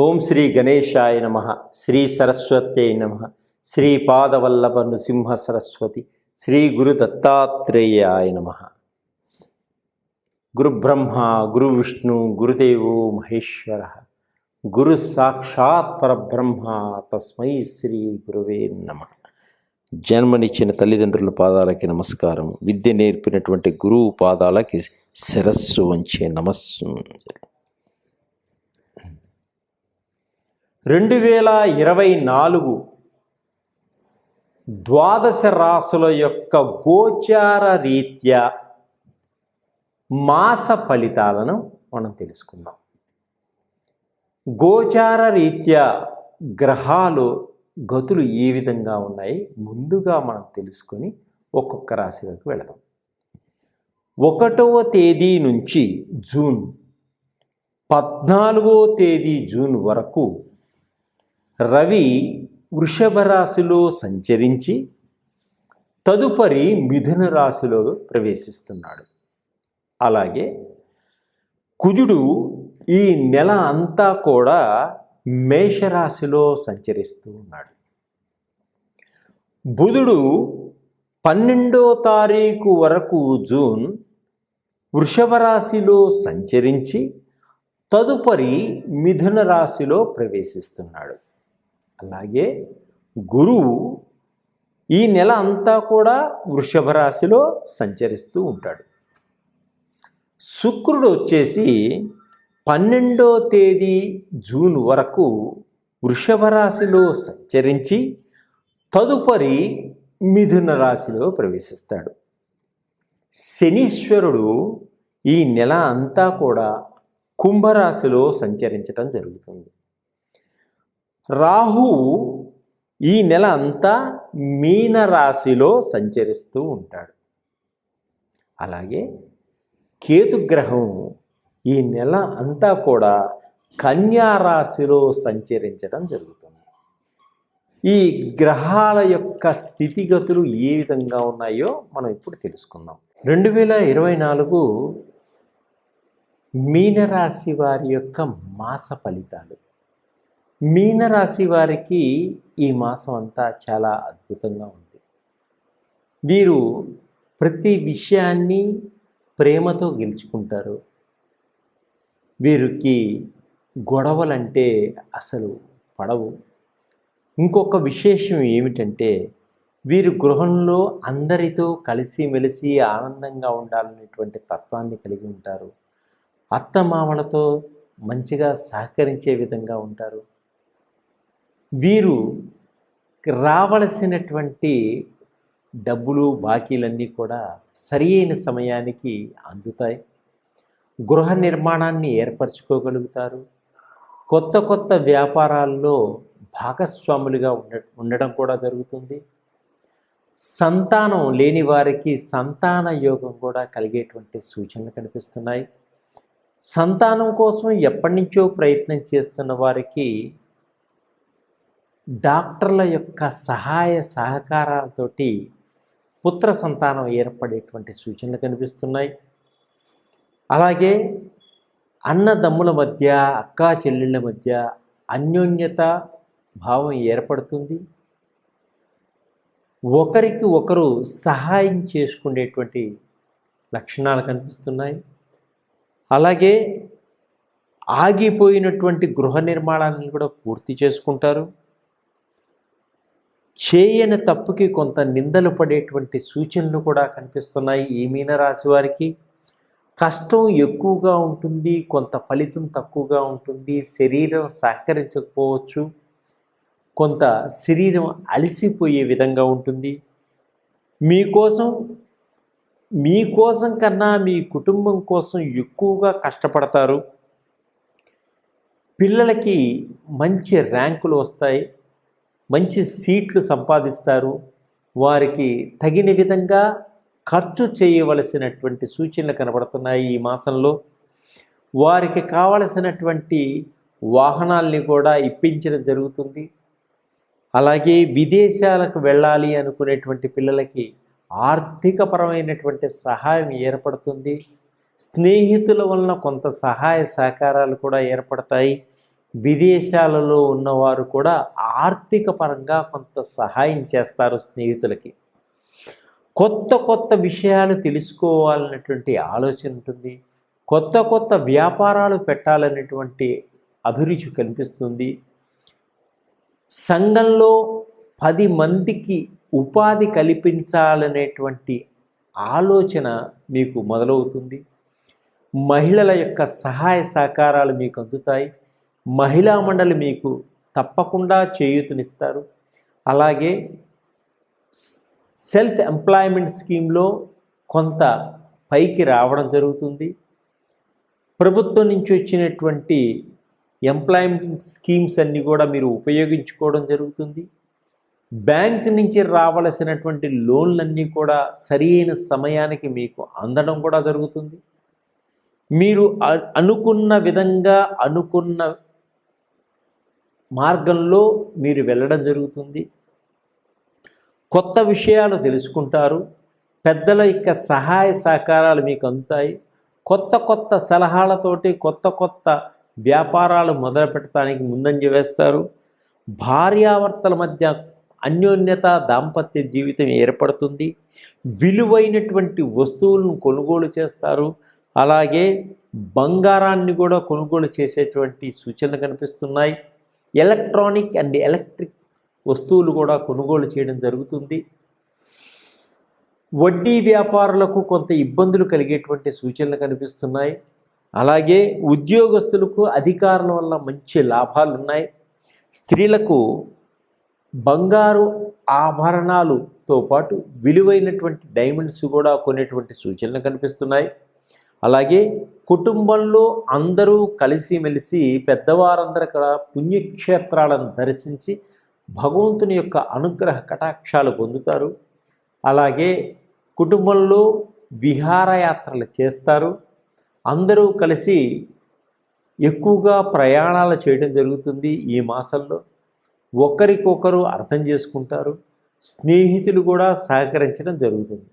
ఓం శ్రీ గణేశాయ నమ శ్రీ సరస్వత్యై నమ శ్రీ పాదవల్లభ నృసింహ సరస్వతి శ్రీ గురు దత్తాత్రేయాయ నమ. గురుబ్రహ్మ గురు విష్ణు గురుదేవో మహేశ్వర. గురు సాక్షాత్ పరబ్రహ్మ తస్మై శ్రీ గురువే నమ. జన్మనిచ్చిన తల్లిదండ్రుల పాదాలకి నమస్కారం. విద్య నేర్పినటువంటి గురువు పాదాలకి శిరస్సు వంచే నమస్సు. రెండు వేల ఇరవై నాలుగు ద్వాదశ రాసుల యొక్క గోచార రీత్యా మాస ఫలితాలను మనం తెలుసుకుందాం. గోచార రీత్యా గ్రహాలు గతులు ఏ విధంగా ఉన్నాయి? ముందుగా మనం తెలుసుకొని ఒక్కొక్క రాశిలోకి వెళదాం. ఒకటవ తేదీ నుంచి జూన్ పద్నాలుగో తేదీ జూన్ వరకు రవి వృషభ రాశిలో సంచరించి తదుపరి మిథున రాశిలో ప్రవేశిస్తున్నాడు. అలాగే కుజుడు ఈ నెల అంతా కూడా మేషరాశిలో సంచరిస్తూ ఉన్నాడు. బుధుడు పన్నెండో తారీఖు వరకు జూన్ వృషభ రాశిలో సంచరించి తదుపరి మిథున రాశిలో ప్రవేశిస్తున్నాడు. అలాగే గురువు ఈ నెల అంతా కూడా వృషభ రాశిలో సంచరిస్తూ ఉంటాడు. శుక్రుడు వచ్చేసి పన్నెండో తేదీ జూన్ వరకు వృషభ రాశిలో సంచరించి తదుపరి మిథున రాశిలో ప్రవేశిస్తాడు. శనీశ్వరుడు ఈ నెల అంతా కూడా కుంభరాశిలో సంచరించటం జరుగుతుంది. రాహు ఈ నెల అంతా మీనరాశిలో సంచరిస్తూ ఉంటాడు. అలాగే కేతుగ్రహం ఈ నెల అంతా కూడా కన్యారాశిలో సంచరించడం జరుగుతుంది. ఈ గ్రహాల యొక్క స్థితిగతులు ఏ విధంగా ఉన్నాయో మనం ఇప్పుడు తెలుసుకుందాం. రెండు వేల ఇరవై నాలుగు మీనరాశి వారి యొక్క మాస ఫలితాలు. మీనరాశి వారికి ఈ మాసం అంతా చాలా అద్భుతంగా ఉంది. వీరు ప్రతి విషయాన్ని ప్రేమతో గెలుచుకుంటారు. వీరికి గొడవలంటే అసలు పడవు. ఇంకొక విశేషం ఏమిటంటే వీరు గృహంలో అందరితో కలిసిమెలిసి ఆనందంగా ఉండాలనేటువంటి తత్వాన్ని కలిగి ఉంటారు. అత్తమామలతో మంచిగా సహకరించే విధంగా ఉంటారు. వీరు రావలసినటువంటి డబ్బులు బాకీలన్నీ కూడా సరి అయిన సమయానికి అందుతాయి. గృహ నిర్మాణాన్ని ఏర్పరచుకోగలుగుతారు. కొత్త కొత్త వ్యాపారాల్లో భాగస్వాములుగా ఉండ ఉండడం కూడా జరుగుతుంది. సంతానం లేని వారికి సంతాన యోగం కూడా కలిగేటువంటి సూచనలు కనిపిస్తున్నాయి. సంతానం కోసం ఎప్పటి నుంచో ప్రయత్నం చేస్తున్న వారికి డాక్టర్ల యొక్క సహాయ సహకారాలతోటి పుత్ర సంతానం ఏర్పడేటువంటి సూచనలు కనిపిస్తున్నాయి. అలాగే అన్నదమ్ముల మధ్య అక్కా చెల్లెళ్ళ మధ్య అన్యోన్యత భావం ఏర్పడుతుంది. ఒకరికి ఒకరు సహాయం చేసుకునేటువంటి లక్షణాలు కనిపిస్తున్నాయి. అలాగే ఆగిపోయినటువంటి గృహ నిర్మాణాలను కూడా పూర్తి చేసుకుంటారు. చేయని తప్పుకి కొంత నిందలు పడేటువంటి సూచనలు కూడా కనిపిస్తున్నాయి ఈ మీనరాశి వారికి. కష్టం ఎక్కువగా ఉంటుంది కొంత ఫలితం తక్కువగా ఉంటుంది శరీరం సహకరించకపోవచ్చు కొంత శరీరం అలసిపోయే విధంగా ఉంటుంది. మీకోసం మీకోసం కన్నా మీ కుటుంబం కోసం ఎక్కువగా కష్టపడతారు. పిల్లలకి మంచి ర్యాంకులు వస్తాయి. మంచి సీట్లు సంపాదిస్తారు. వారికి తగిన విధంగా ఖర్చు చేయవలసినటువంటి సూచనలు కనబడుతున్నాయి ఈ మాసంలో. వారికి కావలసినటువంటి వాహనాల్ని కూడా ఇప్పించడం జరుగుతుంది. అలాగే విదేశాలకు వెళ్ళాలి అనుకునేటువంటి పిల్లలకి ఆర్థికపరమైనటువంటి సహాయం ఏర్పడుతుంది. స్నేహితుల వలన కొంత సహాయ సహకారాలు కూడా ఏర్పడతాయి. విదేశాలలో ఉన్నవారు కూడా ఆర్థిక పరంగా కొంత సహాయం చేస్తారు స్నేహితులకి. కొత్త కొత్త విషయాలు తెలుసుకోవాలన్నటువంటి ఆలోచన ఉంటుంది. కొత్త కొత్త వ్యాపారాలు పెట్టాలనేటువంటి అభిరుచి కనిపిస్తుంది. సంఘంలో పది మందికి ఉపాధి కల్పించాలనేటువంటి ఆలోచన మీకు మొదలవుతుంది. మహిళల యొక్క సహాయ సహకారాలు మీకు అందుతాయి. మహిళా మండలి మీకు తప్పకుండా చేయూతనిస్తారు. అలాగే సెల్ఫ్ ఎంప్లాయ్మెంట్ స్కీమ్లో కొంత పైకి రావడం జరుగుతుంది. ప్రభుత్వం నుంచి వచ్చినటువంటి ఎంప్లాయ్మెంట్ స్కీమ్స్ అన్నీ కూడా మీరు ఉపయోగించుకోవడం జరుగుతుంది. బ్యాంక్ నుంచి రావలసినటువంటి లోన్లన్నీ కూడా సరైన సమయానికి మీకు అందడం కూడా జరుగుతుంది. మీరు అనుకున్న విధంగా అనుకున్న మార్గంలో మీరు వెళ్ళడం జరుగుతుంది. కొత్త విషయాలు తెలుసుకుంటారు. పెద్దల యొక్క సహాయ సహకారాలు మీకు అందుతాయి. కొత్త కొత్త సలహాలతోటి కొత్త కొత్త వ్యాపారాలు మొదలు పెట్టడానికి ముందంజ వేస్తారు. భార్యాభర్తల మధ్య అన్యోన్యత దాంపత్య జీవితం ఏర్పడుతుంది. విలువైనటువంటి వస్తువులను కొనుగోలు చేస్తారు. అలాగే బంగారాన్ని కూడా కొనుగోలు చేసేటువంటి సూచనలు కనిపిస్తున్నాయి. ఎలక్ట్రానిక్ అండ్ ఎలక్ట్రిక్ వస్తువులు కూడా కొనుగోలు చేయడం జరుగుతుంది. వడ్డీ వ్యాపారులకు కొంత ఇబ్బందులు కలిగేటువంటి సూచనలు కనిపిస్తున్నాయి. అలాగే ఉద్యోగస్తులకు అధికారుల వల్ల మంచి లాభాలు ఉన్నాయి. స్త్రీలకు బంగారు ఆభరణాలుతో పాటు విలువైనటువంటి డైమండ్స్ కూడా కొనేటువంటి సూచనలు కనిపిస్తున్నాయి. అలాగే కుటుంబంలో అందరూ కలిసిమెలిసి పెద్దవారందరూ కూడా పుణ్యక్షేత్రాలను దర్శించి భగవంతుని యొక్క అనుగ్రహ కటాక్షాలు పొందుతారు. అలాగే కుటుంబంలో విహారయాత్రలు చేస్తారు. అందరూ కలిసి ఎక్కువగా ప్రయాణాలు చేయడం జరుగుతుంది ఈ మాసంలో. ఒకరికొకరు అర్థం చేసుకుంటారు. స్నేహితులు కూడా సహకరించడం జరుగుతుంది.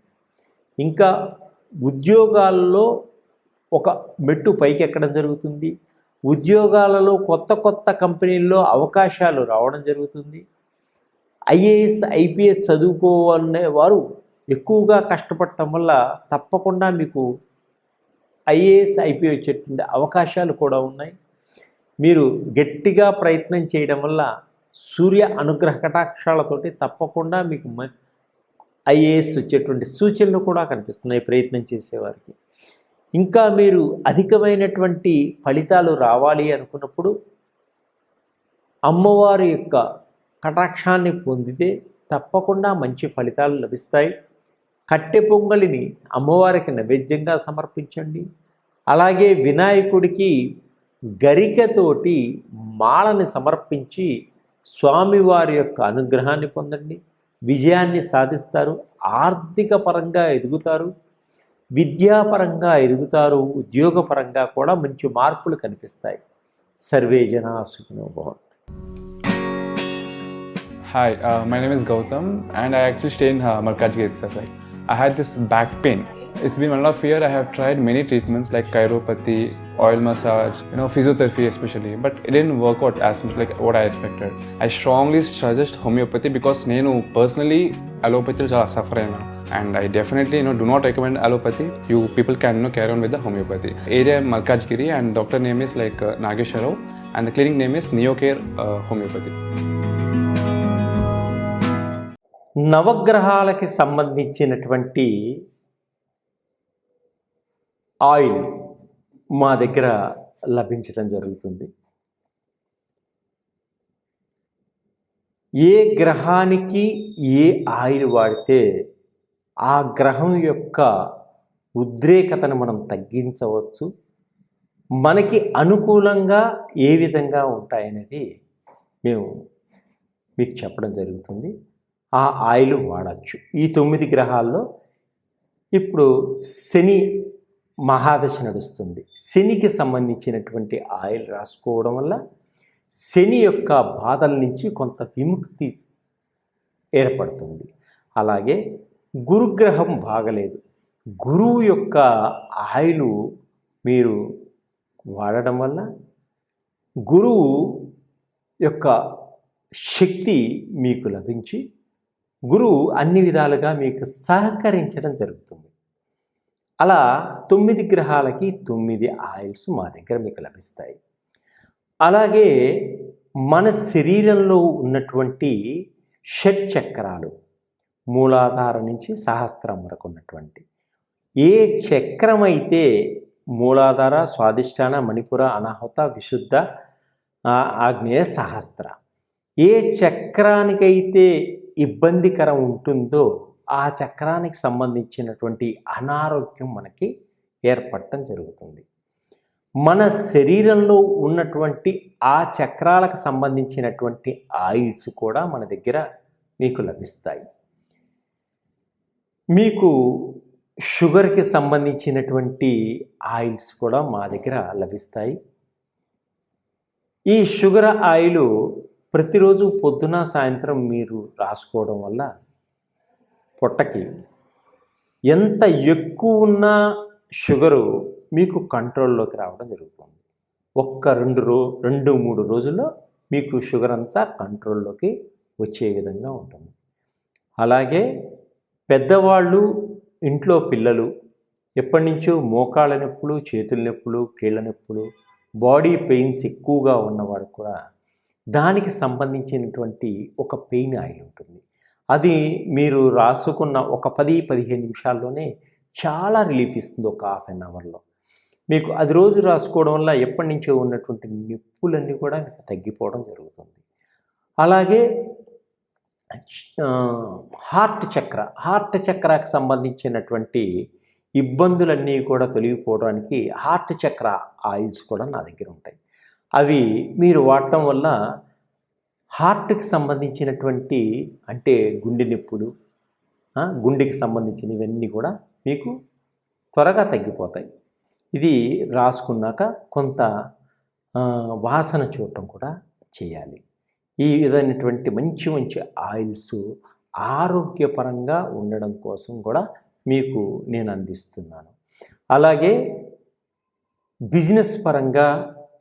ఇంకా ఉద్యోగాల్లో ఒక మెట్టు పైకి ఎక్కడం జరుగుతుంది. ఉద్యోగాలలో కొత్త కొత్త కంపెనీల్లో అవకాశాలు రావడం జరుగుతుంది. ఐఏఎస్ ఐపీఎస్ చదువుకోవాలనే వారు ఎక్కువగా కష్టపడటం వల్ల తప్పకుండా మీకు ఐఏఎస్ ఐపీఎస్ వచ్చేటువంటి అవకాశాలు కూడా ఉన్నాయి. మీరు గట్టిగా ప్రయత్నం చేయడం వల్ల సూర్య అనుగ్రహ కటాక్షాలతోటి తప్పకుండా మీకు మ ఐఏఎస్ వచ్చేటువంటి సూచనలు కూడా కనిపిస్తున్నాయి ప్రయత్నం చేసేవారికి. ఇంకా మీరు అధికమైనటువంటి ఫలితాలు రావాలి అనుకున్నప్పుడు అమ్మవారి యొక్క కటాక్షాన్ని పొందితే తప్పకుండా మంచి ఫలితాలు లభిస్తాయి. కట్టె పొంగలిని అమ్మవారికి నైవేద్యంగా సమర్పించండి. అలాగే వినాయకుడికి గరికతోటి మాలని సమర్పించి స్వామివారి యొక్క అనుగ్రహాన్ని పొందండి. విజయాన్ని సాధిస్తారు. ఆర్థిక పరంగా ఎదుగుతారు. విద్యాపరంగా ఎదుగుతారు ఉద్యోగపరంగా కూడా మంచి మార్పులు కనిపిస్తాయి. సర్వే జన భవంతు. Hi my name is Gautam and I actually stay in Markaz gate sir I had this back pain It's been one and a half year. I have tried many treatments like chiropathy, oil massage, you know, physiotherapy especially, but it didn't work out as much like what I expected. I strongly suggest homeopathy because నేను personally allopathy చాలా suffer అయినా and I definitely you know do not recommend allopathy. You people can you know carry on with the homeopathy. Area Malkajgiri and doctor name is like uh, Nagesh Rao and the clinic name is Neocare uh, Homeopathy. నవగ్రహాలకి సంబంధించినటువంటి oil మా దగ్గర లభించడం జరుగుతుంది. ఏ గ్రహానికి ఏ oil వాడితే ఆ గ్రహం యొక్క ఉద్రేకతను మనం తగ్గించవచ్చు. మనకి అనుకూలంగా ఏ విధంగా ఉంటాయనేది మేము మీకు చెప్పడం జరుగుతుంది. ఆ ఆయిల్ వాడచ్చు. ఈ తొమ్మిది గ్రహాల్లో ఇప్పుడు శని మహాదశ నడుస్తుంది. శనికి సంబంధించినటువంటి ఆయిల్ రాసుకోవడం వల్ల శని యొక్క బాధల నుంచి కొంత విముక్తి ఏర్పడుతుంది. అలాగే గురుగ్రహం బాగలేదు. గురువు యొక్క ఆయిలు మీరు వాడడం వల్ల గురువు యొక్క శక్తి మీకు లభించి గురువు అన్ని విధాలుగా మీకు సహకరించడం జరుగుతుంది. అలా తొమ్మిది గ్రహాలకి తొమ్మిది ఆయిల్స్ మా దగ్గర మీకు లభిస్తాయి. అలాగే మన శరీరంలో ఉన్నటువంటి షట్ చక్రాలు మూలాధార నుంచి సహస్రం వరకు ఉన్నటువంటి. ఏ చక్రం అయితే మూలాధార స్వాదిష్టాన మణిపుర అనాహుత విశుద్ధ ఆగ్నేయ సహస్ర ఏ చక్రానికైతే ఇబ్బందికరం ఉంటుందో ఆ చక్రానికి సంబంధించినటువంటి అనారోగ్యం మనకి ఏర్పడటం జరుగుతుంది. మన శరీరంలో ఉన్నటువంటి ఆ చక్రాలకు సంబంధించినటువంటి ఆయిల్స్ కూడా మన దగ్గర మీకు లభిస్తాయి. మీకు షుగర్కి సంబంధించినటువంటి ఆయిల్స్ కూడా మా దగ్గర లభిస్తాయి. ఈ షుగర్ ఆయిల్ ప్రతిరోజు పొద్దున సాయంత్రం మీరు రాసుకోవడం వల్ల పొట్టకి. ఎంత ఎక్కువ ఉన్న షుగరు మీకు కంట్రోల్లోకి రావడం జరుగుతుంది. ఒక్క రెండు రో రెండు మూడు రోజుల్లో మీకు షుగర్ అంతా కంట్రోల్లోకి వచ్చే విధంగా ఉంటుంది. అలాగే పెద్దవాళ్ళు ఇంట్లో పిల్లలు ఎప్పటి నుంచో మోకాళ్ళ నొప్పులు చేతుల నొప్పులు కీళ్ళ నొప్పులు బాడీ పెయిన్స్ ఎక్కువగా ఉన్నవాడు కూడా దానికి సంబంధించినటువంటి ఒక పెయిన్ ఆయిల్ ఉంటుంది. అది మీరు రాసుకున్న ఒక పది పదిహేను నిమిషాల్లోనే చాలా రిలీఫ్ ఇస్తుంది ఒక హాఫ్ అన్ అవర్లో. మీకు అది రోజు రాసుకోవడం వల్ల ఎప్పటి నుంచో ఉన్నటువంటి నొప్పులన్నీ కూడా మీకు తగ్గిపోవడం జరుగుతుంది. అలాగే హార్ట్ చక్ర హార్ట్ చక్రాకి సంబంధించినటువంటి ఇబ్బందులన్నీ కూడా తొలగిపోవడానికి హార్ట్ చక్ర ఆయిల్స్ కూడా నా దగ్గర ఉంటాయి. అవి మీరు వాడటం వల్ల హార్ట్కి సంబంధించినటువంటి అంటే గుండె నొప్పులు గుండెకి సంబంధించినవన్నీ కూడా మీకు త్వరగా తగ్గిపోతాయి. ఇది రాసుకున్నాక కొంత వాసన చూడటం కూడా చేయాలి. ఈ విధమైనటువంటి మంచి మంచి ఆయిల్స్ ఆరోగ్యపరంగా ఉండడం కోసం కూడా మీకు నేను అందిస్తున్నాను. అలాగే బిజినెస్ పరంగా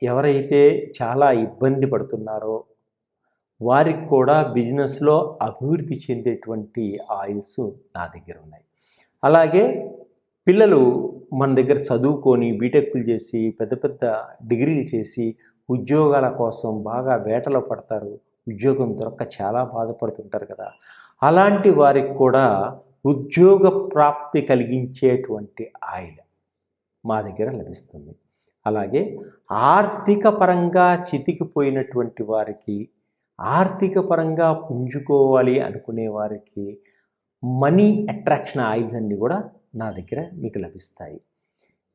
ఎవరైతే చాలా ఇబ్బంది పడుతున్నారో వారికి కూడా బిజినెస్లో అభివృద్ధి చెందేటువంటి ఆయిల్స్ నా దగ్గర ఉన్నాయి. అలాగే పిల్లలు మన దగ్గర చదువుకొని బీటెక్లు చేసి పెద్ద పెద్ద డిగ్రీలు చేసి ఉద్యోగాల కోసం బాగా వేటలో పడతారు. ఉద్యోగం దొరక్క చాలా బాధపడుతుంటారు కదా. అలాంటి వారికి కూడా ఉద్యోగ ప్రాప్తి కలిగించేటువంటి ఆయిల్ మా దగ్గర లభిస్తుంది. అలాగే ఆర్థిక పరంగా చితికిపోయినటువంటి వారికి ఆర్థిక పరంగా పుంజుకోవాలి అనుకునే వారికి మనీ అట్రాక్షన్ ఆయిల్స్ అన్నీ కూడా నా దగ్గర మీకు లభిస్తాయి.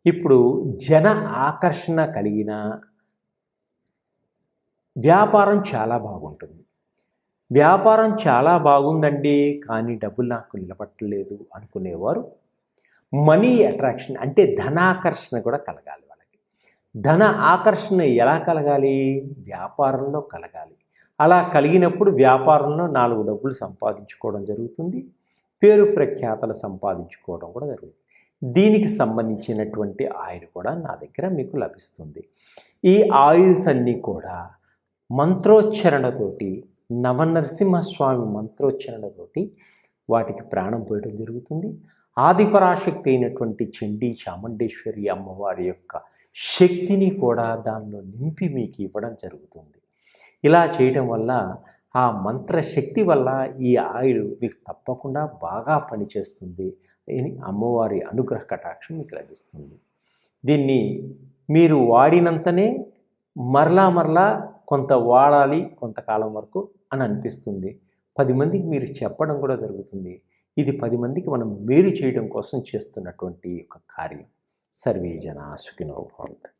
ఇప్పుడు జన ఆకర్షణ కలిగిన వ్యాపారం చాలా బాగుంటుంది. వ్యాపారం చాలా బాగుందండి కానీ డబ్బులు నాకు నిలబట్టలేదు అనుకునేవారు. మనీ అట్రాక్షన్ అంటే ధనాకర్షణ కూడా కలగాలి వాళ్ళకి. ధన ఆకర్షణ ఎలా కలగాలి? వ్యాపారంలో కలగాలి. అలా కలిగినప్పుడు వ్యాపారంలో నాలుగు డబ్బులు సంపాదించుకోవడం జరుగుతుంది. పేరు ప్రఖ్యాతలు సంపాదించుకోవడం కూడా జరుగుతుంది. దీనికి సంబంధించినటువంటి ఆయిల్ కూడా నా దగ్గర మీకు లభిస్తుంది. ఈ ఆయిల్స్ అన్నీ కూడా మంత్రోచ్చరణతోటి నవనరసింహస్వామి మంత్రోచ్చరణతోటి వాటికి ప్రాణం పోయడం జరుగుతుంది. ఆదిపరాశక్తి అయినటువంటి చండీ చాముండేశ్వరి అమ్మవారి యొక్క శక్తిని కూడా దానిలో నింపి మీకు ఇవ్వడం జరుగుతుంది. ఇలా చేయడం వల్ల ఆ మంత్రశక్తి వల్ల ఈ ఆయిల్ మీకు తప్పకుండా బాగా పనిచేస్తుంది. అని అమ్మవారి అనుగ్రహ కటాక్షం మీకు లభిస్తుంది. దీన్ని మీరు వాడినంతనే మరలా మరలా కొంత వాడాలి కొంతకాలం వరకు అని అనిపిస్తుంది. పది మందికి మీరు చెప్పడం కూడా జరుగుతుంది. ఇది పది మందికి మనం మేలు చేయడం కోసం చేస్తున్నటువంటి ఒక కార్యం. సర్వే జన సుఖినోభవంతు